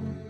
Mm-hmm.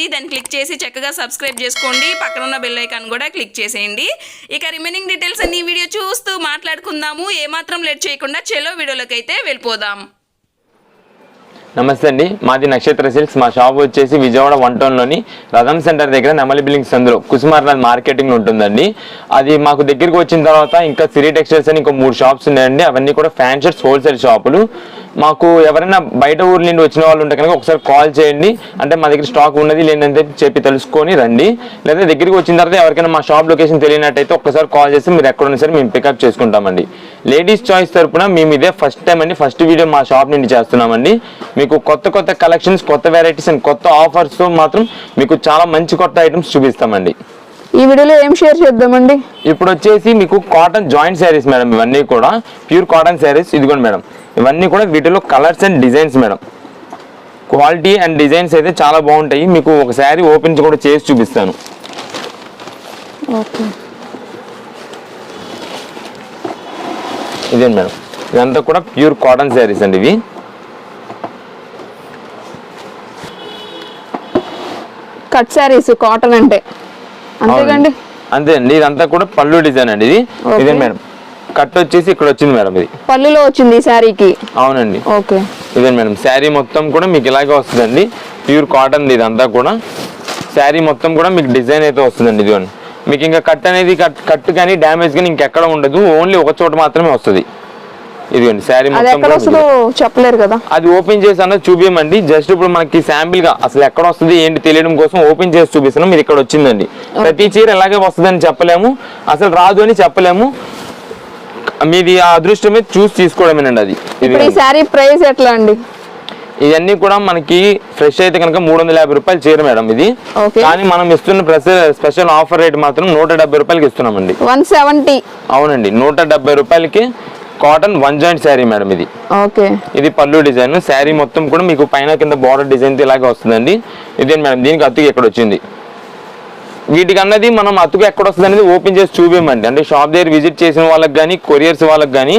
దాన్ని click చేసి చక్కగా సబ్స్క్రైబ్ చేసుకోండి. పక్కన ఉన్న బెల్ ఐకాన్ కూడా క్లిక్ చేసేయండి. ఇక రిమైనింగ్ డీటెయిల్స్ అన్ని వీడియో చూస్తూ మాట్లాడుకుందాము. ఏమాత్రం లేట్ చేయకుండా చెలో వీడియోలోకి అయితే వెళ్ళిపోదాం. నమస్తే అండి. మాది నక్షత్ర సిల్క్స్ మా షాప్ వచ్చేసి విజయవాడ వన్ టౌన్లోని రథం సెంటర్ దగ్గర నెమలి బిల్డింగ్స్ అందులో కుసుమార్నాథ్ మార్కెటింగ్ ఉంటుందండి. అది మాకు దగ్గరికి వచ్చిన తర్వాత ఇంకా సిరి టెక్స్టైల్స్ అని ఇంకో మూడు షాప్స్ ఉన్నాయండి. అవన్నీ కూడా ఫ్యాన్ షర్ట్స్ హోల్సేల్ షాపులు మాకు ఎవరైనా బయట ఊర్ల నుండి వచ్చిన వాళ్ళు ఉంటే కనుక ఒకసారి కాల్ చేయండి. అంటే మా దగ్గర స్టాక్ ఉన్నది లేదంటే చెప్పి తెలుసుకొని రండి. లేదా దగ్గరికి వచ్చిన తర్వాత ఎవరికైనా మా షాప్ లొకేషన్ తెలియనట్టయితే ఒక్కసారి కాల్ చేసి మీరు ఎక్కడ ఉన్నా సరే మేము పికప్ చేసుకుంటామండి. లేడీస్ చాయిస్ తరపున మేము ఇదే ఫస్ట్ టైం అండి ఫస్ట్ వీడియో మా షాప్ నుండి చేస్తున్నామండి. మీకు కొత్త కొత్త కలెక్షన్స్ కొత్త వెరైటీస్ అండ్ కొత్త ఆఫర్స్తో మాత్రం మీకు చాలా మంచి కొత్త ఐటమ్స్ చూపిస్తామండి. ఈ వీడియోలో ఏం షేర్ చేద్దామండి? ఇప్పుడు వచ్చేసి మీకు కాటన్ జాయింట్ శారీస్ మేడం ఇవన్నీ కూడా. ప్యూర్ కాటన్ శారీస్ ఇదిగోండి మేడం. ఇవన్నీ కూడా వీటిలో colours and designs madam. Quality and designs అయితే చాలా బాగుంటాయి. మీకు ఒక శారీ ఓపెన్ కూడా చేసి చూపిస్తాను. ఇదేంటి మేడం? ఇదంతా కూడా ప్యూర్ కాటన్ శారీస్ అండి ఇవి. కట్ శారీస్ కాటన్ అంటే. అంతేకండి అంతే అండి. ఇదంతా కూడా పళ్ళు డిజైన్ అండి ఇది. ఇదే మేడం? కట్ వచ్చేసి ఇక్కడ వచ్చింది మేడం ఇది. పల్లిలో వచ్చింది ఈ శారీకి? అవునండి. ఓకే. ఇదే మేడం శారీ మొత్తం కూడా మీకు ఇలాగే వస్తుందండి. ప్యూర్ కాటన్ ఇదంతా కూడా. శారీ మొత్తం కూడా మీకు డిజైన్ అయితే వస్తుందండి ఇదిగోండి. మీకు ఇంకా కట్ అనేది కట్ కట్ కానీ డ్యామేజ్ కానీ ఇంకెక్కడ ఉండదు. ఓన్లీ ఒక చోట మాత్రమే వస్తుంది. ఇదిగోండి శారీ మొత్తం చెప్పలేరు కదా. అది ఓపెన్ చేసి అన్నది చూపించమండి జస్ట్ ఇప్పుడు మనకి శాంపిల్గా అసలు ఎక్కడ వస్తుంది ఏంటి తెలియడం కోసం ఓపెన్ చేసి చూపిస్తున్నాం. మీరు ఇక్కడ వచ్చిందండి. ప్రతి చీర ఎలాగే వస్తుందని చెప్పలేము. అసలు రాదు అని చెప్పలేము. మీది ఆ అదృష్టమే చూసి తీసుకోవడమేనండి అది. ఇది ఇప్పుడు ఈ శారీ ప్రైస్ ఎట్లా అండి ఇవన్నీ కూడా మనకి ఫ్రెష్ అయితే కనుక మూడు వందల యాభై రూపాయలు చీర మేడం ఇది. కానీ మనం ఇస్తున్న స్పెషల్ ఆఫర్ రేట్ మాత్రం నూట డెబ్బై రూపాయలకి ఇస్తున్నామండి. One seventy. అవునండి నూట డెబ్బై రూపాయలకి cotton one joint sari madam ఇది. ఓకే. ఇది పళ్ళు డిజైన్ శారీ మొత్తం కూడా మీకు పైన కింద బార్డర్ డిజైన్ ఇలాగే వస్తుందండి. ఇదే మేడం దీనికి అత్తుకి ఎక్కడ వచ్చింది? వీటికి అన్నది మనం అతుకు ఎక్కడ వస్తుంది అనేది ఓపెన్ చేసి చూపించమండి అంటే షాప్ దగ్గర విజిట్ చేసిన వాళ్ళకి కానీ కొరియర్స్ వాళ్ళకి కానీ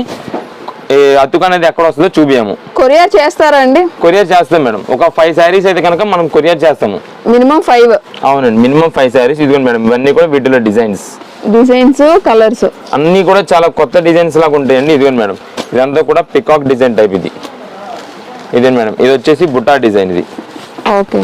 అతుకు అనేది ఎక్కడ వస్తుందో చూపించాము కొరియర్ చేస్తారా అండి కొరియర్ చేస్తాం మేడం. ఒక ఫైవ్ శారీస్ అయితే కనుక మనం కొరియర్ చేస్తాము. మినిమం ఫైవ్ అవునండి. మినిమం ఫైవ్ శారీస్ ఇదిగోండి మేడం. ఇవన్నీ కూడా వీటిలో డిజైన్స్ డిజైన్స్ కలర్స్ అన్నీ కూడా చాలా కొత్త డిజైన్స్ లాగా ఉంటాయండి. ఇదిగోండి మేడం. ఇదంతా కూడా పికాక్ డిజైన్ టైప్ ఇది. ఇదే మేడం? ఇది వచ్చేసి బుట్టా డిజైన్ ఇది. ఓకే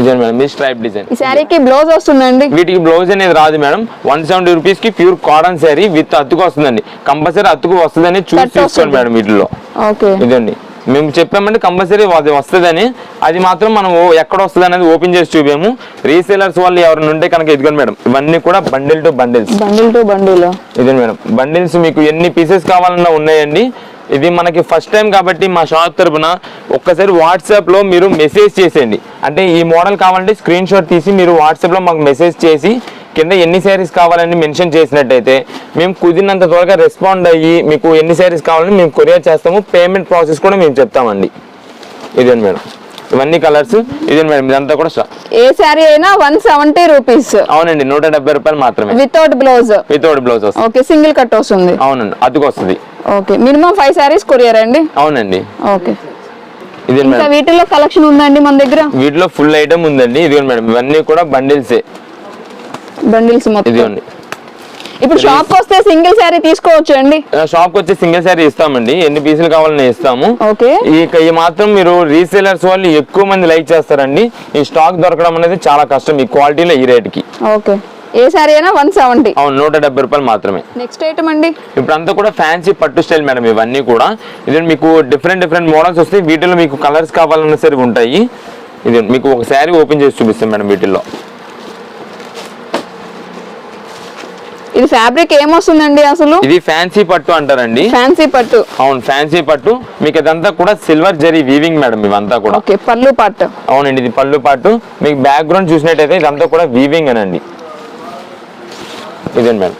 ఇదే మేడం ఇది స్ట్రైప్ డిజైన్ ఈ శారీకి బ్లౌజ్ వస్తుందండి. వీటికి బ్లౌజ్ అనేది రాదు మేడం వన్ సెవెంటీ రూపీస్కి ప్యూర్ కాటన్ శారీ విత్ అతుకు వస్తుందండి. కంపల్సరీ అతుకు వస్తుందని చూసి తీసుకోండి. మేడం వీటిలో. ఓకే ఇదండి. మేము చెప్పామంటే కంపల్సరీ అది వస్తుందని. అది మాత్రం మనం ఎక్కడ వస్తుంది అనేది ఓపెన్ చేసి చూపాము. రీసేలర్స్ వాళ్ళు ఎవరైనా ఉంటే కనుక ఇదిగోండి మేడం ఇవన్నీ కూడా bundle to bundles bundle to bundle ఇదే మేడం బండిల్స్ మీకు ఎన్ని పీసెస్ కావాలన్నా ఉన్నాయండి. ఇది మనకి ఫస్ట్ టైం కాబట్టి మా షాప్ తరపున ఒక్కసారి వాట్సాప్లో మీరు మెసేజ్ చేసేయండి. అంటే ఈ మోడల్ కావాలంటే స్క్రీన్ షాట్ తీసి మీరు వాట్సాప్లో మాకు మెసేజ్ చేసి కింద ఎన్ని శారీస్ కావాలని మెన్షన్ చేసినట్టయితే మేము కుదిరినంత త్వరగా రెస్పాండ్ అయ్యి మీకు ఎన్ని శారీస్ కావాలని మేము కొరియర్ చేస్తాము. పేమెంట్ ప్రాసెస్ కూడా మేము చెప్తామండి. ఇదేండి మేడం. ఇవన్నీ కలర్స్ ఇదే మేడం ఇదంతా కూడా ఏ శారీ అయినా వన్ సెవెంటీ రూపీస్ అవునండి నూట డెబ్బై రూపాయలు మాత్రమే. Without blouse without blouse okay single cut వస్తుంది. అవునండి అతుకు వస్తుంది okay. Minimum five saris courier అండి? అవునండి. ఓకే. ఇదే మేడం. వీటిలో కలెక్షన్ ఉందండి మన దగ్గర? వీటిలో ఫుల్ ఐటమ్ ఉందండి. ఇదిగోండి మేడం ఇవన్నీ కూడా బండిల్సే. బండిల్స్ మొత్తం. ఇదిగోండి. ఇప్పుడు షాప్ వస్తే సింగిల్ శారీ తీసుకోవచ్చు అండి? షాప్ వచ్చి సింగిల్ శారీ ఇస్తామండి. ఎన్ని పీసులు కావాలని ఇస్తాము. ఓకే. ఇక ఈ మాత్రం మీరు రీసేలర్స్ వాళ్ళు ఎక్కువ మంది లైక్ చేస్తారండి. ఈ స్టాక్ దొరకడం అనేది చాలా కష్టం ఈ క్వాలిటీలో ఈ రేట్కి. ఓకే. ఏ శారీ అయినా వన్ సెవెంటీ అవును నూట డెబ్బై రూపాయలు మాత్రమే. నెక్స్ట్ ఐటమ్ అండి. ఇప్పుడు అంతా కూడా ఫ్యాన్సీ పట్టు స్టైల్ మేడం ఇవన్నీ కూడా. ఇది మీకు డిఫరెంట్ డిఫరెంట్ మోడల్స్ వస్తాయి. వీటిలో మీకు కలర్స్ కావాలన్నా సరే ఉంటాయి. ఇది మీకు ఒక శారీ ఓపెన్ చేసి చూపిస్తాం మేడం వీటిల్లో. ఇది ఫ్యాబ్రిక్ ఏమొస్తుందండి అసలు? ఇది ఫ్యాన్సీ పట్టు అంటారండి. ఫ్యాన్సీ పట్టు. అవును ఫ్యాన్సీ పట్టు. మీకు ఇదంతా కూడా సిల్వర్ జరీ వీవింగ్ మేడం ఇవంతా కూడా. ఓకే పళ్ళు పట్టు. అవునండి ఇది పళ్ళు పాటు మీకు బ్యాక్గ్రౌండ్ చూసినట్టయితే ఇదంతా కూడా వీవింగ్ అనండి. ఇదండి మేడం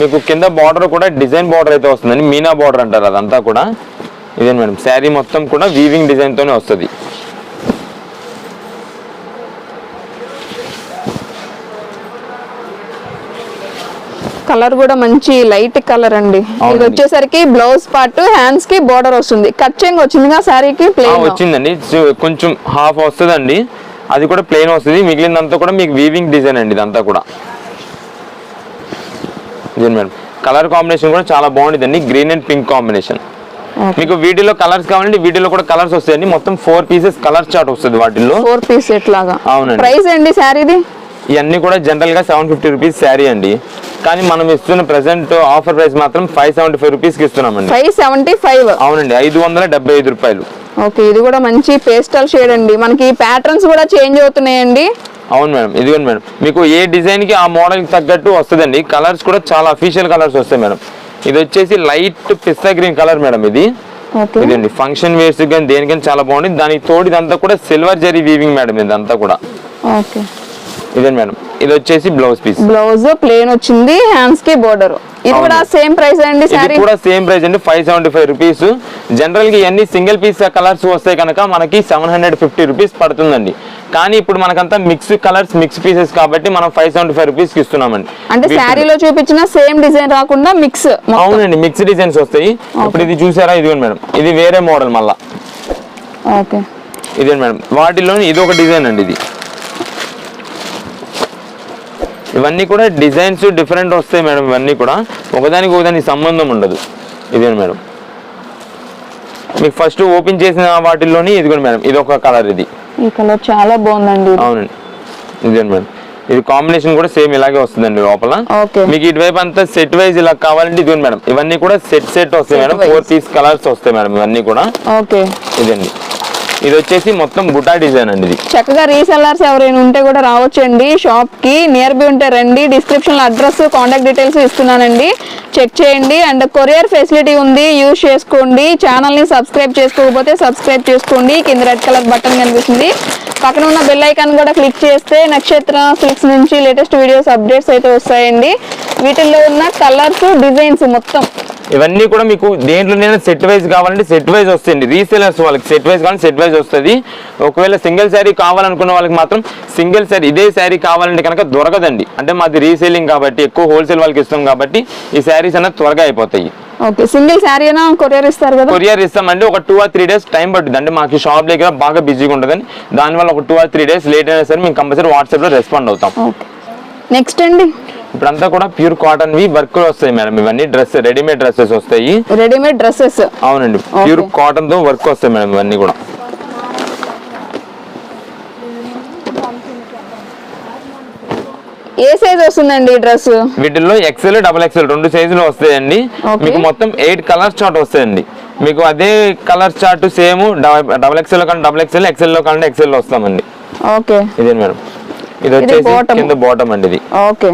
మీకు కింద బార్డర్ కూడా డిజైన్ బార్డర్ అయితే వస్తుందండి. మీనా బార్డర్ అంటారు అదంతా కూడా. ఇదే మేడం శారీ మొత్తం కూడా వీవింగ్ డిజైన్ తోనే వస్తుంది. కలర్ కూడా మంచి లైట్ కలర్ అండి. ఇది. వచ్చేసరికి బ్లౌజ్ పార్ట్ హ్యాండ్స్కి బోర్డర్ వస్తుంది. కచ్చింగ్ వచ్చిందిగా శారీకి ఆ, ప్లేన్ వచ్చిందండి. కొంచెం హాఫ్ వస్తుందండి. అది కూడా ప్లెయిన్ వస్తుంది. మిగిలినంతా కూడా మీకు వీవింగ్ డిజైన్ అండి ఇదంతా కూడా. మేడం. కలర్ కాంబినేషన్ కూడా చాలా బాగుంటుందండి గ్రీన్ అండ్ పింక్ కాంబినేషన్ మీకు వీటిలో కలర్స్ కావాలంటే వీటిలో కూడా కలర్స్ వస్తాయండి. మొత్తం ఫోర్ పీసెస్ కలర్ చార్ట్ వస్తుంది వాటిల్లో. ఫోర్ పీస్ సెట్ లాగా అవునండి. ప్రైస్ అండి శారీది ఇవన్నీ కూడా జనరల్గా సెవెన్ ఫిఫ్టీ రూపీస్ శారీ అండి. కానీ మనం ఇస్తున్న ప్రెసెంట్ ఆఫర్ ప్రైస్ మాత్రం ఫైవ్ సెవెంటీ ఫైవ్ రూపీస్కి ఇస్తున్నామండి. ఫైవ్ సెవెంటీ ఫైవ్ అవునండి ఐదు వందల డెబ్బై ఐదు రూపాయలు. ఓకే ఇది కూడా మంచి పేస్టల్ షేడ్ అండి. మనకి ప్యాటర్న్స్ కూడా చేంజ్ అవుతున్నాయండి. అవును మేడం ఇదిగోండి మేడం. మీకు ఏ డిజైన్కి ఆ మోడల్కి తగ్గట్టు వస్తుందండి. కలర్స్ కూడా చాలా అఫీషియల్ కలర్స్ వస్తాయి మేడం. ఇది వచ్చేసి light pista green colour madam ఇది. ఇదండి ఫంక్షన్ వేర్స్ కానీ దేనికైనా చాలా బాగుంది దానికి తోడు ఇదంతా కూడా సిల్వర్ జరీ వీవింగ్ మేడం ఇదంతా కూడా. ఓకే. ఇదే మేడం. ఇది వచ్చేసి బ్లౌజ్ పీస్. బ్లౌజ్ ప్లేన్ వచ్చింది హ్యాండ్స్కి బోర్డర్. ఇది కూడా. సేమ్ ప్రైస్ అండి ఇది కూడా సేమ్ ప్రైస్ అండి ఫైవ్ సెవెంటీ ఫైవ్ రూపీస్ జనరల్గా ఇవన్నీ సింగిల్ పీస్ కలర్స్ వస్తాయి కనుక మనకి సెవెన్ హండ్రెడ్ ఫిఫ్టీ రూపీస్ పడుతుందండి. కానీ ఇప్పుడు మనకంతా మిక్స్ కలర్స్ మిక్స్ పీసెస్ కాబట్టి మనం ఫైవ్ సెవెంటీ ఫైవ్ రూపీస్కి ఇస్తున్నామండి. అంటే శారీలో చూపించిన సేమ్ డిజైన్ రాకుండా మిక్స్ అవునండి మిక్స్ డిజైన్స్ వస్తాయి. ఇప్పుడు ఇది చూసారా? ఇదిగోండి మేడం. ఇది వేరే మోడల్ మళ్ళా. ఓకే. ఇదే మేడం. వాటిలో ఇది ఒక డిజైన్ అండి ఇది. ఇవన్నీ కూడా డిజైన్స్ డిఫరెంట్ వస్తాయి మేడం ఇవన్నీ కూడా. ఒకదానికి ఒకదానికి సంబంధం ఉండదు. ఇదే మేడం. మీకు ఫస్ట్ ఓపెన్ చేసిన వాటిల్లోని ఇదిగోండి మేడం ఇది ఒక కలర్ ఇది. ఈ కలర్ చాలా బాగుందండి అవునండి. ఇదే మేడం. ఇది కాంబినేషన్ కూడా సేమ్ ఇలాగే వస్తుందండి లోపల. మీకు ఇటువైపు అంతా సెట్ వైజ్ ఇలా కావాలంటే ఇదిగోండి మేడం. ఇవన్నీ కూడా సెట్ సెట్ వస్తాయి మేడం. ఫోర్ పీస్ కలర్స్ వస్తాయి మేడం ఇవన్నీ కూడా. ఓకే. ఇదండి. ఇది వచ్చేసి మొత్తం బుటా డిజైన్ అండి ఇది. చక్కగా రీసెల్లర్స్ ఎవరైనా ఉంటే కూడా రావచ్చండి. షాప్కి నియర్ బై ఉంటే రండి. డిస్క్రిప్షన్లో అడ్రస్ కాంటాక్ట్ డీటెయిల్స్ ఇస్తున్నానండి. చెక్ చేయండి. అండ్ కొరియర్ ఫెసిలిటీ ఉంది. యూజ్ చేసుకోండి. ఛానల్ని సబ్స్క్రైబ్ చేసుకోకపోతే సబ్స్క్రైబ్ చేసుకోండి. కింద రెడ్ కలర్ బటన్ కనిపిస్తుంది. పక్కన ఉన్న బెల్ ఐకాన్ కూడా క్లిక్ చేస్తే నక్షత్ర సిల్క్స్ నుంచి లేటెస్ట్ వీడియోస్ అప్డేట్స్ అయితే వస్తాయండి. వీటిల్లో ఉన్న కలర్స్ డిజైన్స్ మొత్తం ఇవన్నీ కూడా మీకు దేంట్లోనైనా సెట్ వైజ్ కావాలంటే సెట్ వైజ్ వస్తుంది రీసేలర్స్ వాళ్ళకి సెట్ వైజ్ కావాలంటే సెట్ వైజ్ వస్తుంది. ఒకవేళ సింగిల్ శారీ కావాలనుకున్న వాళ్ళకి మాత్రం సింగిల్ శారీ ఇదే శారీ కావాలంటే కనుక దొరకదండి. అంటే మాది రీసేలింగ్ కాబట్టి ఎక్కువ హోల్సేల్ వాళ్ళకి ఇస్తాం కాబట్టి ఈ శారీస్ అనేది త్వరగా అయిపోతాయి. ఓకే సింగిల్ శారీ అయినా కొరియర్ ఇస్తారు కదా? కొరియర్ ఇస్తామండి ఒక two or three days time పడుతుంది అంటే మాకు షాప్ దగ్గర బాగా బిజీగా ఉంటుందని. దానివల్ల ఒక two or three days late అయినా సరే మేము కంపల్సరీ వాట్సాప్లో రెస్పాండ్ అవుతాం. నెక్స్ట్ అండి. ఇప్పుడంతా కూడా ప్యూర్ కాటన్ వి వర్క్ వస్తాయి మేడం ఇవన్నీ. డ్రెస్ రెడీమేడ్ డ్రెస్సెస్ వస్తాయి. Readymade dresses. అవునండి ప్యూర్ కాటన్తో వర్క్ వస్తాయి మేడం ఇవన్నీ కూడా. ఏ సైజ్ వస్తుందండి డ్రెస్? వీటిల్లో ఎక్సెల్ డబల్ ఎక్సెల్ రెండు సైజులు వస్తాయండి. మీకు మొత్తం ఎయిట్ కలర్ చార్ట్ వస్తాయండి. మీకు అదే colour chart same double XL కంటే డబల్ ఎక్సెల్ ఎక్సెల్లో కంటే ఎక్సెల్లో వస్తామండి. ఓకే. ఇదే మేడం. ఇది వచ్చేసి. కింద బాటమ్ అండి ఇది. ఓకే.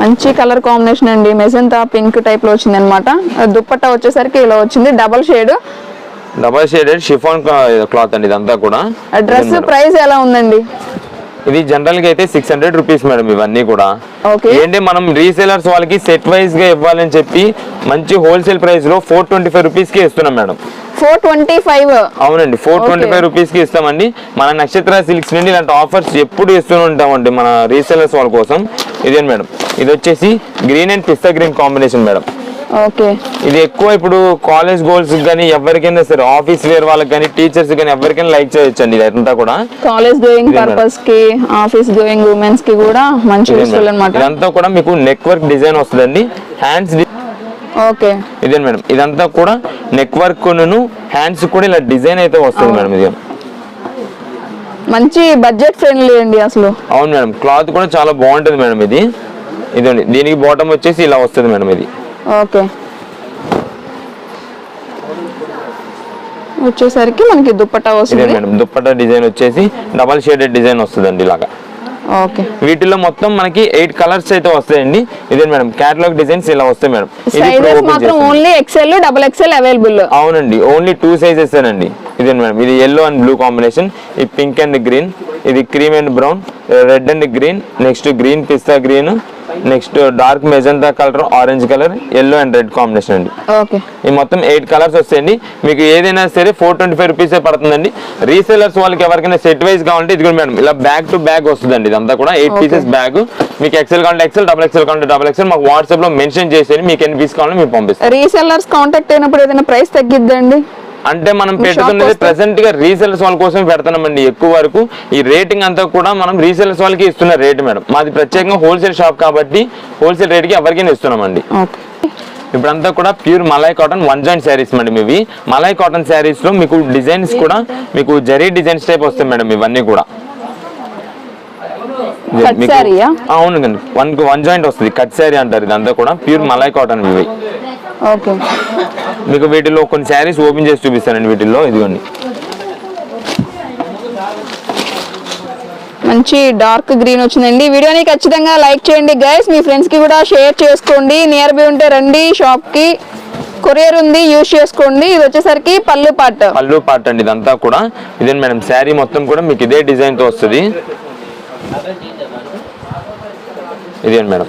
మంచి కలర్ కాంబినేషన్ అండి. మెజంతా పింక్ టైప్లో వచ్చింది అనమాట దుప్పట్టా వచ్చేసరికి ఇలా వచ్చింది. Double shade double shaded chiffon cloth అండి ఇదంతా కూడా. డ్రెస్. ప్రైస్ ఎలా ఉందండి? ఇది జనరల్గా అయితే సిక్స్ హండ్రెడ్ రూపీస్ మేడం ఇవన్నీ కూడా. ఏంటి మనం రీసేలర్స్ వాళ్ళకి సెట్ వైజ్గా ఇవ్వాలని చెప్పి మంచి హోల్సేల్ ప్రైస్లో ఫోర్ ట్వంటీ ఫైవ్ రూపీస్కి ఇస్తున్నాం మేడం ఫోర్ ట్వంటీ ఫైవ్ అవునండి ఫోర్ ట్వంటీ. ఫైవ్ రూపీస్కి ఇస్తామండి. మన నక్షత్ర సిల్క్స్ నుండి ఇలాంటి ఆఫర్స్ ఎప్పుడు ఇస్తూనే ఉంటామండి మన రీసేలర్స్ వాళ్ళ కోసం. ఇదే మేడం ఇది వచ్చేసి green and pista green combination madam okay. ఇది ఎక్కువ ఇప్పుడు కాలేజ్ గోల్స్ కానీ ఎవరికైనా సరే ఆఫీస్ వేర్ వాళ్ళకి కానీ టీచర్స్ కానీ ఎవరికైనా లైక్ చేయొచ్చండి ఇదంతా కూడా. College going. పర్పస్కి ఆఫీస్ గోయింగ్ ఉమెన్స్కి కూడా మంచి యూస్ఫుల్ మేడం. అనమాట ఇదంతా కూడా మీకు నెక్ వర్క్ డిజైన్ వస్తుందండి హ్యాండ్స్ ఓకే. ఇదే మేడం? ఇదంతా కూడా నెక్ వర్క్ హ్యాండ్స్ కూడా ఇలా డిజైన్ అయితే వస్తుంది మేడం ఇది మంచి బడ్జెట్ ఫ్రెండ్లీ అండి అసలు. అవును మేడం. క్లాత్ కూడా చాలా బాగుంటుంది మేడం ఇది. ఇదండి దీనికి బాటమ్ వచ్చేసి ఇలా వస్తుంది మేడం ఇది. ఓకే. వచ్చేసరికి మనకి దుప్పట్టా ఇదే వస్తుంది. మేడం దుప్పట్టా డిజైన్ వచ్చేసి డబల్ షేడెడ్ డిజైన్ వస్తుందండి ఇలాగా. ఓకే. వీటిలో మొత్తం మనకి ఎయిట్ కలర్స్ అయితే వస్తాయండి. ఇదే మేడం క్యాటలాగ్ డిజైన్స్ ఇలా వస్తాయి madam. Only XL double XL available అవునండి ఓన్లీ టూ సైజెస్ అండి ఇదే మేడం. ఇది ఎల్లో అండ్ బ్లూ కాంబినేషన్ ఇది పింక్ అండ్ గ్రీన్ ఇది cream and brown red and green next green pista green next dark magenta colour orange colour yellow and red combination అండి. Okay ఈ మొత్తం eight colours వస్తాయండి. మీకు ఏదైనా సరే ఫోర్ ట్వంటీ ఫైవ్ రూపీసే పడుతుందండి. రీసేలర్స్ వాళ్ళకి ఎవరికైనా సెట్ వైజ్ కావాలంటే ఇది కూడా మేడం ఇలా బ్యాగ్ టు బ్యాగ్ వస్తుందండి. ఇదంతా కూడా ఎయిట్. పీసెస్ బ్యాగ్ మీకు ఎక్సెల్ కావాలంటే ఎక్సెల్ డబల్ ఎక్సెల్ కావాలంటే డబల్ ఎక్సెల్ మాకు వాట్సాప్లో మెన్షన్ చేసేది మీకు ఎన్ని పీస్ కావాలో మేము పంపిస్తాం. రీసెల్లర్స్ కాంటాక్ట్ అయినప్పుడు ఏదైనా ప్రైస్ తగ్గిద్దండి అంటే మనం పెట్టుకున్నది వస్తే- ప్రెసెంట్గా రీసేలర్స్ వాళ్ళ కోసం పెడుతున్నామండి ఎక్కువ వరకు ఈ రేటింగ్ అంతా కూడా మనం రీసేలర్స్ వాళ్ళకి ఇస్తున్న రేట్ మేడం. మాది ప్రత్యేకంగా హోల్సేల్ షాప్ కాబట్టి హోల్సేల్ రేట్కి ఎవరికైనా ఇస్తున్నామండి. ఇప్పుడంతా కూడా pure malai cotton one joint saris madam ఇవి. మలాయ్ కాటన్ శారీస్లో మీకు డిజైన్స్ కూడా మీకు జరీ డిజైన్స్ టైప్ వస్తాయి మేడం ఇవన్నీ కూడా. యా? అవునండి వన్ వన్ జాయింట్ వస్తుంది. కట్ శారీ అంటారు ఇదంతా కూడా. ప్యూర్ మలాయ్ కాటన్ ఇవి. ఓకే. మీకు వీటిలో కొన్ని శారీస్ ఓపెన్ చేసి చూపిస్తానండి వీటిల్లో. ఇదిగోండి. మంచి డార్క్ గ్రీన్ వచ్చిందండి. వీడియోని ఖచ్చితంగా లైక్ చేయండి గైస్. మీ ఫ్రెండ్స్కి కూడా షేర్ చేసుకోండి. నియర్ బై ఉంటే రండి షాప్కి. కొరియర్ ఉంది యూజ్ చేసుకోండి. ఇది వచ్చేసరికి పళ్ళు పాట. పళ్ళు పార్ట్ అండి ఇదంతా కూడా. ఇదే మేడం శారీ మొత్తం కూడా మీకు ఇదే డిజైన్తో వస్తుంది. ఇదే మేడం?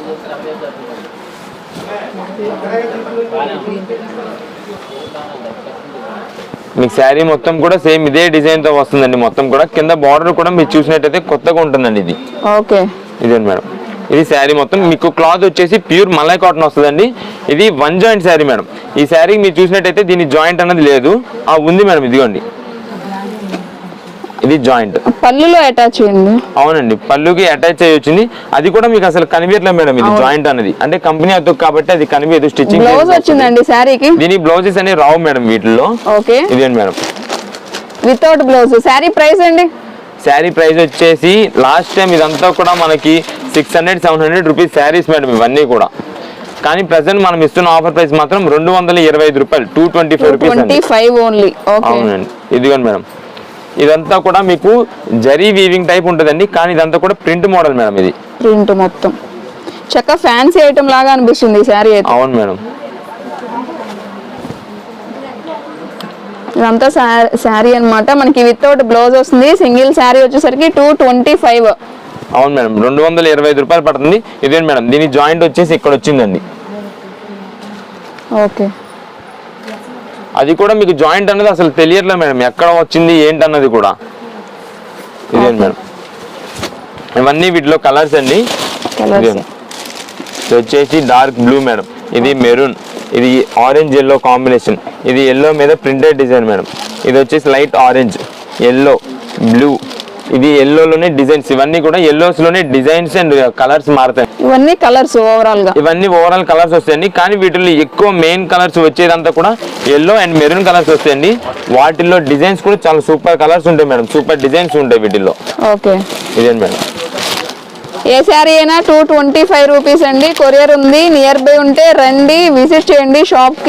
మీకు శారీ మొత్తం కూడా సేమ్ ఇదే డిజైన్తో వస్తుందండి. మొత్తం కూడా కింద బార్డర్ కూడా మీరు చూసినట్టయితే కొత్తగా ఉంటుందండి ఇది. ఓకే. ఇదే మేడం. ఇది శారీ మొత్తం మీకు క్లాత్ వచ్చేసి ప్యూర్ మలై కాటన్ వస్తుందండి. ఇది వన్ జాయింట్ శారీ మేడం. ఈ శారీ మీరు చూసినట్టయితే దీని జాయింట్ అన్నది లేదు. ఆ ఉంది మేడం ఇదిగోండి. ఇది జాయింట్. పళ్ళులో అటాచ్ చేయండి అవునండి పళ్ళుకి అటాచ్ అయ్యి వచ్చింది. అది కూడా మీకు అసలు కనిపించలేదు మేడం ఇది జాయింట్ అనేది. అంటే కంపెనీ అతుకు కాబట్టి అది కనిపించదు స్టిచ్చింగ్ బ్లౌజ్ వచ్చిందండి శారీకి? దీని బ్లౌజెస్ అనేవి రావు మేడం వీటిల్లో. ఓకే. ఇదేంటి madam? Without blouse sari price అండి? శారీ ప్రైస్ వచ్చేసి లాస్ట్ టైం ఇదంతా కూడా మనకి six hundred seven hundred rupees saris madam ఇవన్నీ కూడా. కానీ ప్రజెంట్ మనం ఇస్తున్న ఆఫర్ ప్రైస్ మాత్రం రెండు వందల ఇరవై ఐదు రూపాయలు టూ ట్వంటీ ఫైవ్ రూపీస్ అవునండి. ఇదిగోండి మేడం. ఇదంతా కూడా మీకు జరీ వీవింగ్ టైప్ ఉంటుందండి. కానీ ఇదంతా కూడా ప్రింట్ మోడల్ మేడం ఇది. ప్రింట్ మొత్తం. చక్క ఫ్యాన్సీ ఐటమ్ లాగా అనిపిస్తుంది శారీ అయితే. అవును మేడం. ఇదంతా శారీ అన్నమాట. మనకి వితౌట్ బ్లౌజ్ వస్తుంది. సింగిల్ శారీ వచ్చేసరికి టూ ట్వంటీ ఫైవ్ అవును మేడం. రెండు వందల ఇరవై ఐదు రూపాయలు పడుతుంది. ఇదేంటి మేడం? దీని జాయింట్ వచ్చేసి ఇక్కడ వచ్చిందండి. ఓకే. అది కూడా మీకు జాయింట్ అన్నది అసలు తెలియట్లేదు మేడం. ఎక్కడ వచ్చింది ఏంటి అన్నది కూడా ఇదేంటి మేడం. ఇవన్నీ వీటిలో కలర్స్ అండి. వచ్చేసి డార్క్ బ్లూ మేడం. ఇది మెరూన్ ఇది ఆరెంజ్ ఎల్లో కాంబినేషన్ ఇది ఎల్లో మీద ప్రింటెడ్ డిజైన్ మేడం. ఇది వచ్చేసి లైట్ ఆరెంజ్ ఎల్లో బ్లూ ఇది ఎల్లోలోనే డిజైన్స్ ఇవన్నీ కూడా yellows లోనే డిజైన్స్ అండ్ కలర్స్ మారుతాయి. ఇవన్నీ కలర్స్ ఓవరాల్గా. ఇవన్నీ ఓవరాల్ కలర్స్ వస్తాయండి. కానీ వీటిలో ఎక్కువ మెయిన్ కలర్స్ వచ్చేదంతా కూడా ఎల్లో అండ్ మెరూన్ కలర్స్ వస్తాయండి. వాటిల్లో డిజైన్స్ కూడా చాలా సూపర్ కలర్స్ ఉంటాయి మేడం. సూపర్ డిజైన్స్ ఉంటాయి వీటిల్లో. ఓకే. ఇదేంటి మేడం? ఏ శారీ అయినా టూ ట్వంటీ ఫైవ్ రూపీస్ అండి. కొరియర్ ఉంది నియర్ బై ఉంటే రండి విజిట్ చేయండి షాప్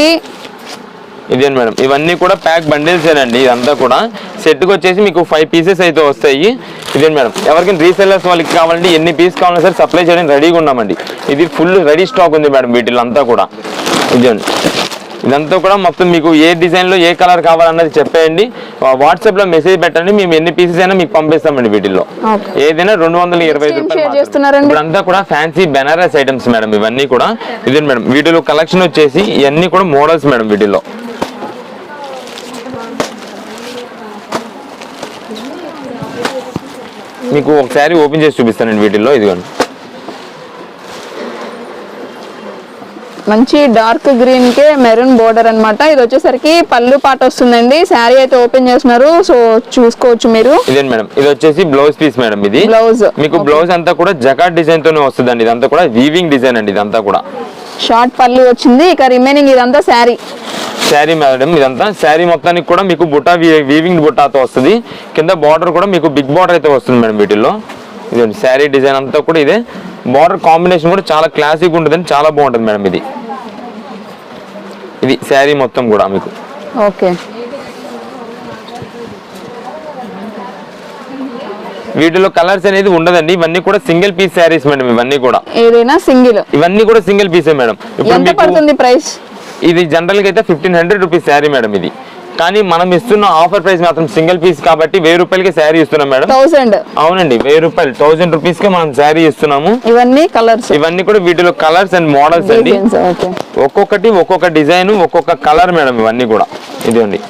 కి ఇదేంటి మేడం? ఇవన్నీ కూడా ప్యాక్ బండిల్స్ అండి ఇదంతా కూడా. సెట్కి వచ్చేసి మీకు ఫైవ్ పీసెస్ అయితే వస్తాయి. ఇదేంటి మేడం? ఎవరికైనా రీసెల్లర్స్ వాళ్ళకి కావాలంటే ఎన్ని పీస్ కావాలన్నా సరే సప్లై చేయడానికి రెడీగా ఉన్నామండి. ఇది ఫుల్ రెడీ స్టాక్ ఉంది మేడం వీటిలో అంతా కూడా. ఇదేంటి ఇదంతా కూడా మొత్తం మీకు ఏ డిజైన్లో ఏ కలర్ కావాలన్నది చెప్పేయండి. వాట్సాప్లో మెసేజ్ పెట్టండి. మేము ఎన్ని పీసెస్ అయినా మీకు పంపిస్తామండి వీటిల్లో. ఏదైనా రెండు వందల ఇరవై రూపాయలు? ఇప్పుడంతా కూడా ఫ్యాన్సీ బెనారస్ ఐటమ్స్ మేడం ఇవన్నీ కూడా. ఇదే మేడం? వీటిలో కలెక్షన్ వచ్చేసి ఇవన్నీ కూడా మోడల్స్ మేడం వీటిల్లో. మీకు ఒకసారి ఓపెన్ చేసి చూపిస్తానండి వీటిల్లో ఇదిగోండి. మంచి డార్క్ గ్రీన్ కే మెరూన్ బోర్డర్ అన్నమాట. ఇది వచ్చేసరికి పళ్ళు పాట వస్తుందండి. శారీ అయితే ఓపెన్ చేస్తున్నారు సో చూసుకోవచ్చు మీరు. ఇదేంటి మేడం? ఇది వచ్చేసి బ్లౌజ్ పీస్ మేడం ఇది. బ్లౌజ్. మీకు బ్లౌజ్ అంతా కూడా జకాట్ డిజైన్ తోనే వస్తుందండి. ఇదంతా కూడా వీవింగ్ డిజైన్ అండి ఇదంతా కూడా. షార్ట్ పళ్ళు వచ్చింది ఇక రిమైనింగ్ ఇదంతా శారీ. శారీ మేడం ఇదంతా. శారీ మొత్తానికి కూడా మీకు బుట్టా వీవింగ్ బుట్టాతో వస్తుంది. కింద బార్డర్ కూడా మీకు బిగ్ బార్డర్ అయితే వస్తుంది మేడం వీటిల్లో. ఇదండి శారీ డిజైన్ అంతా కూడా ఇదే. బార్డర్ కాంబినేషన్ కూడా చాలా క్లాసిక్ ఉంటుందండి చాలా బాగుంటుంది మేడం ఇది. ఇది శారీ మొత్తం కూడా మీకు. ఓకే. వీటిలో కలర్స్ అనేది ఉండదండి. ఇవన్నీ కూడా సింగిల్ పీస్ శారీస్ మేడం ఇవన్నీ కూడా. ఏదైనా సింగిల్ ఇవన్నీ కూడా సింగిల్ పీసే మేడం. ఇప్పుడు పడుతుంది ప్రైస్ ఇది జనరల్గా అయితే fifteen hundred rupees sari madam ఇది. కానీ మనం ఇస్తున్న ఆఫర్ ప్రైస్ మాత్రం సింగిల్ పీస్ కాబట్టి వెయ్యి రూపాయలకి శారీ ఇస్తున్నాం మేడం థౌసండ్ అవునండి వెయ్యి రూపాయలు. థౌసండ్ రూపీస్కి మనం శారీ ఇస్తున్నాము. ఇవన్నీ కలర్స్ ఇవన్నీ కూడా వీటిలో కలర్స్ అండ్. మోడల్స్ అండి ఒక్కొక్కటి ఒక్కొక్క డిజైన్ ఒక్కొక్క కలర్ మేడం ఇవన్నీ కూడా. ఇదండి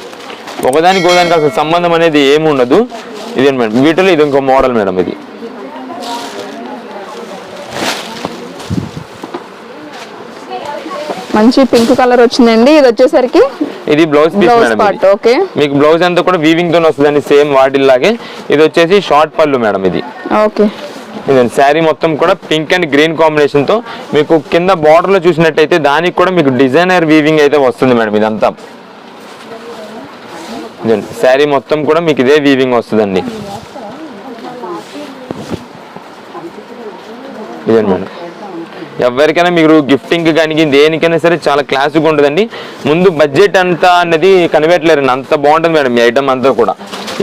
ఒకదానికి ఒకదానికి అసలు సంబంధం అనేది ఏమి ఉండదు ఇదే మేడం? వీటిలో ఇది ఇంకో మోడల్ మేడం ఇది. మంచి పింక్ కలర్ వచ్చిందండి. ఇది వచ్చేసరికి ఇది blouse piece blouse madam part. Okay. మీకు బ్లౌజ్ అంతా కూడా వీవింగ్తో వస్తుందండి సేమ్ వాటిల్లాగే. ఇది వచ్చేసి షార్ట్ పళ్ళు మేడం ఇది. ఓకే. ఇదండి శారీ మొత్తం కూడా పింక్ అండ్ గ్రీన్ కాంబినేషన్తో. మీకు కింద బార్డర్లో చూసినట్టయితే దానికి కూడా మీకు డిజైనర్ వీవింగ్ అయితే వస్తుంది మేడం ఇదంతా. ఇదండి శారీ మొత్తం కూడా మీకు ఇదే వీవింగ్ వస్తుందండి. ఇదండి మేడం. ఎవరికైనా మీరు గిఫ్టింగ్ కానీ దేనికైనా సరే చాలా క్లాసిక్ ఉంటుందండి. ముందు బడ్జెట్ అంతా అన్నది కనిపెట్టలేరండి అంత బాగుంటుంది మేడం ఈ ఐటమ్ అంతా కూడా.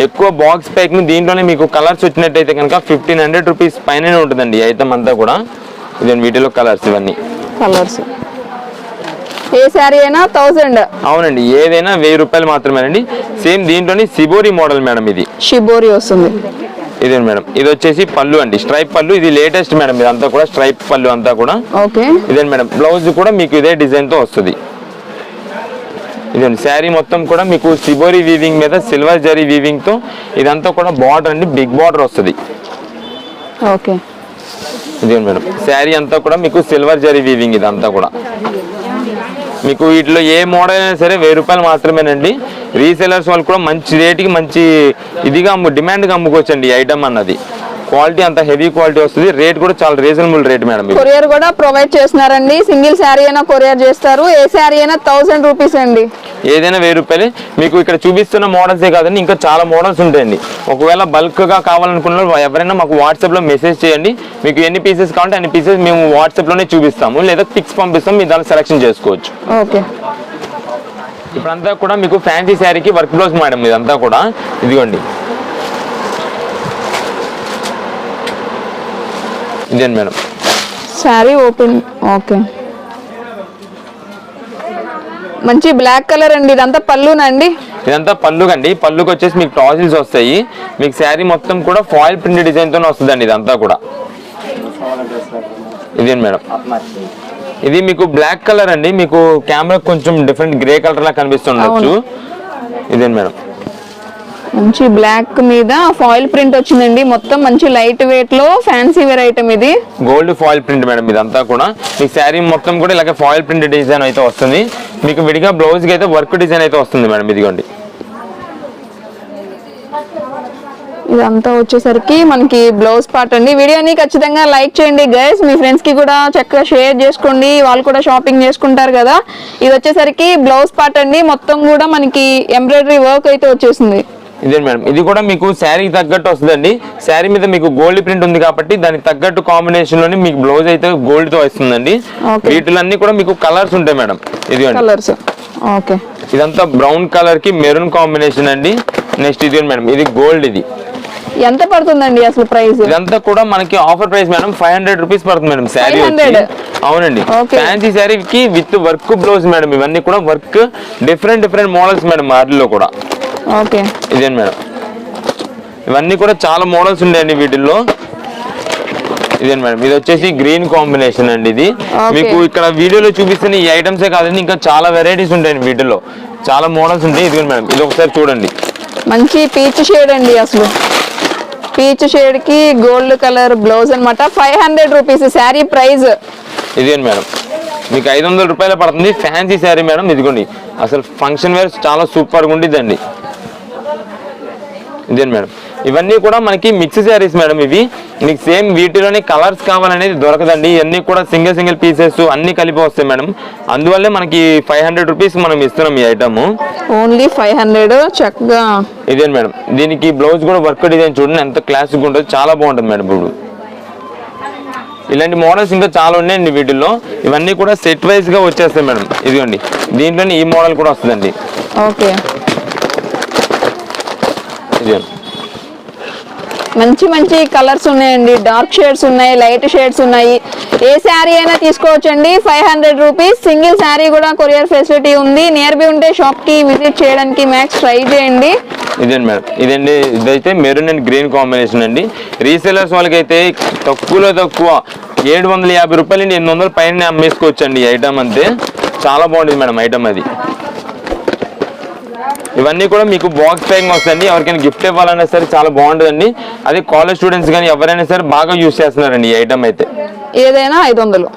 ఎక్కువ బాక్స్ ప్యాకింగ్ దీంట్లోనే మీకు కలర్స్ వచ్చినట్టయితే కనుక ఫిఫ్టీన్ హండ్రెడ్ రూపీస్ పైన ఉంటుందండి ఈ ఐటమ్ అంతా కూడా. ఇదండి వీటిలో కలర్స్ ఇవన్నీ. కలర్స్ ఏ శారీ అయినా థౌసండ్ అవునండి. ఏదైనా వెయ్యి రూపాయలు మాత్రమేనండి. సేమ్ దీంట్లోని సిబోరి మోడల్ మేడం ఇది. షిబోరి వస్తుంది. ఇదే మేడం. ఇది వచ్చేసి పళ్ళు అండి. స్ట్రైప్ పళ్ళు. ఇది లేటెస్ట్ మేడం. ఇదంతా కూడా స్ట్రైప్ పళ్ళు అంతా కూడా. ఓకే. ఇదే మేడం. బ్లౌజ్ కూడా మీకు ఇదే డిజైన్తో వస్తుంది. ఇదండి. శారీ మొత్తం కూడా మీకు సిబోరి వీవింగ్ మీద సిల్వర్ జరీ వీవింగ్తో ఇదంతా కూడా బార్డర్ అండి. బిగ్ బార్డర్ వస్తుంది. ఓకే. ఇదే మేడం. శారీ అంతా కూడా మీకు సిల్వర్ జరీ వీవింగ్ ఇదంతా కూడా. మీకు వీటిలో ఏ మోడల్ అయినా సరే వెయ్యి రూపాయలు మాత్రమేనండి. రీసెలర్స్ వాళ్ళు కూడా మంచి రేటుకి మంచి ఇదిగా అమ్ము డిమాండ్గా అమ్ముకోవచ్చండి ఈ ఐటమ్ అన్నది. క్వాలిటీ అంత హెవీ క్వాలిటీ వస్తుంది. రేట్ కూడా చాలా రీజనబుల్ రేట్ మేడం. కొరియర్ కూడా ప్రొవైడ్ చేస్తున్నారండి. సింగిల్ శారీ అయినా కొరియర్ చేస్తారు. ఏ శారీ అయినా థౌసండ్ రూపీస్ అండి. ఏదైనా వెయ్యి రూపాయలే. మీకు ఇక్కడ చూపిస్తున్న మోడల్సే కాదండి ఇంకా చాలా మోడల్స్ ఉంటాయండి. ఒకవేళ బల్క్గా కావాలనుకున్న ఎవరైనా మాకు వాట్సాప్లో మెసేజ్ చేయండి. మీకు ఎన్ని పీసెస్ కావాలంటే అన్ని పీసెస్ మేము వాట్సాప్లోనే చూపిస్తాము. లేదా పిక్స్ పంపిస్తాం మీరు దాన్ని సెలెక్షన్ చేసుకోవచ్చు. ఓకే. ఇప్పుడంతా కూడా మీకు ఫ్యాన్సీ శారీకి వర్క్ బ్లౌజ్ మేడం ఇదంతా కూడా. ఇదిగోండి. ఇదేండి మేడం శారీ ఓపెన్ ఓకే మంచి బ్లాక్ కలర్ అండి ఇదంతా పళ్ళునండి ఇదంతా పళ్ళుకండి. పళ్ళుకి వచ్చేసి మీకు టాజిల్స్ వస్తాయి. మీకు శారీ మొత్తం కూడా ఫాయిల్ ప్రింట్ డిజైన్ తోనే వస్తుందండి ఇదంతా కూడా. ఇదేంటి మేడం ఇది మీకు బ్లాక్ కలర్ అండి. మీకు కెమెరా కొంచెం డిఫరెంట్ గ్రే కలర్ లా కనిపిస్తుండొచ్చు. ఇదేంటి మేడం? మంచి బ్లాక్ మీద ఫాయిల్ ప్రింట్ వచ్చిందండి. మొత్తం మంచి లైట్ వెయిట్లో ఫ్యాన్సీ వేర్ ఐటమ్ ఇది. గోల్డ్ ఫాయిల్ ప్రింట్ మేడం ఇదంతా కూడా. మీకు శారీ మొత్తం కూడా ఇలాగే ఫాయిల్ ప్రింట్ డిజైన్ అయితే వస్తుంది. మీకు విడిగా బ్లౌజ్కి అయితే వర్క్ డిజైన్ అయితే వస్తుంది మేడం. ఇదిగోండి. ఇదంతా వచ్చేసరికి మనకి బ్లౌజ్ పార్ట్ అండి. వీడియోని ఖచ్చితంగా లైక్ చేయండి గైస్. మీ ఫ్రెండ్స్కి కూడా చక్కగా షేర్ చేసుకోండి. వాళ్ళు కూడా షాపింగ్ చేసుకుంటారు కదా. ఇది వచ్చేసరికి బ్లౌజ్ పార్ట్ అండి. మొత్తం కూడా మనకి ఎంబ్రాయిడరీ వర్క్ అయితే వచ్చేసింది. ఇదే మేడం. ఇది కూడా మీకు శారీకి తగ్గట్టు వస్తుందండి. శారీ మీద మీకు గోల్డ్ ప్రింట్ ఉంది కాబట్టి దానికి తగ్గట్టు కాంబినేషన్లోని మీకు బ్లౌజ్ అయితే గోల్డ్తో వస్తుందండి. వీటిలన్నీ కూడా మీకు కలర్స్ ఉంటాయి మేడం. ఇదిగోండి. Colours okay. ఇదంతా బ్రౌన్ కలర్కి మెరూన్ కాంబినేషన్ అండి. నెక్స్ట్ ఇది మేడం. ఇది గోల్డ్ ఇది. ఎంత పడుతుందండి అసలు ప్రైస్? ఇదంతా కూడా మనకి offer price madam five hundred rupees పడుతుంది మేడం శారీ 500? అవునండి. ఫ్యాన్సీ శారీకి విత్ వర్క్ బ్లౌజ్ మేడం ఇవన్నీ కూడా work different different models madam వాటిలో కూడా. ఓకే. ఇదేంటి మేడం? ఇవన్నీ కూడా చాలా మోడల్స్ ఉన్నాయండి వీటిల్లో. ఇదేంటి మేడం? ఇది వచ్చేసి గ్రీన్ కాంబినేషన్ అండి ఇది. మీకు ఇక్కడ వీడియోలో చూపిస్తున్న ఈ ఐటమ్సే కాదండి ఇంకా చాలా వెరైటీస్ ఉంటాయండి వీటిల్లో. చాలా మోడల్స్ ఉంటాయి. ఇదిగోండి మేడం ఇది ఒకసారి చూడండి. మంచి పీచ్ షేడ్ అండి అసలు. పీచ్ షేడ్కి గోల్డ్ కలర్ బ్లౌజ్ అనమాట five hundred rupees sari price ఇదేంటి మేడం? మీకు ఐదు వందల రూపాయలు పడుతుంది. ఫ్యాన్సీ శారీ మేడం ఇదిగోండి. అసలు ఫంక్షన్ వేర్ చాలా సూపర్గా ఉండిద్దండి. ఇదేంటి మేడం? ఇవన్నీ కూడా మనకి మిక్స్ శారీస్ మేడం ఇవి. మీకు సేమ్ వీటిలోనే కలర్స్ కావాలనేది దొరకదండి. ఇవన్నీ కూడా సింగిల్ సింగిల్ పీసెస్ అన్ని కలిపి వస్తాయి మేడం అందువల్లే మనకి ఫైవ్ హండ్రెడ్ రూపీస్ మనం ఇస్తున్నాం ఈ ఐటమ్ ఓన్లీ ఫైవ్ హండ్రెడ్ చక్కగా. ఇదే మేడం దీనికి బ్లౌజ్ కూడా వర్క్ డిజైన్ చూడండి. ఎంత క్లాసిక్ ఉంటుంది చాలా బాగుంటుంది మేడం ఇప్పుడు. ఇలాంటి మోడల్స్ ఇంకా చాలా ఉన్నాయండి వీటిల్లో. ఇవన్నీ కూడా సెట్ వైజ్గా వచ్చేస్తాయి మేడం ఇదిగోండి. దీంట్లోనే ఈ మోడల్ కూడా వస్తుందండి. ఓకే ఇదిగోండి. మంచి మంచి కలర్స్ ఉన్నాయండి. డార్క్ షేడ్స్ ఉన్నాయి లైట్ షేడ్స్ ఉన్నాయి. ఏ శారీ అయినా తీసుకోవచ్చండి. Five hundred rupees. Single saree కూడా కొరియర్ ఫెసిలిటీ ఉంది. నియర్ బై ఉంటే షాప్కి విజిట్ చేయడానికి మ్యాక్స్ ట్రై చేయండి. ఇదేండి మేడం. ఇదండి ఇదైతే మెరూన్ అండ్ గ్రీన్ కాంబినేషన్ అండి. రీసేలర్స్ వాళ్ళకైతే తక్కువలో తక్కువ ఏడు వందల యాభై రూపాయలు అండి ఎనిమిది వందల పైన అమ్మేసుకోవచ్చండి అండి ఐటమ్ అంతే. చాలా బాగుంటుంది మేడం ఐటమ్ అది. ఇవన్నీ కూడా మీకు బాక్స్ ప్యాకింగ్ వస్తాయండి. ఎవరికైనా గిఫ్ట్ ఇవ్వాలన్నా సరే చాలా బాగుంటుందండి. అదే కాలేజ్ స్టూడెంట్స్ కానీ ఎవరైనా సరే బాగా యూస్ చేస్తున్నారండి ఈ ఐటమ్ అయితే. ఏదైనా ఐదు వందలు.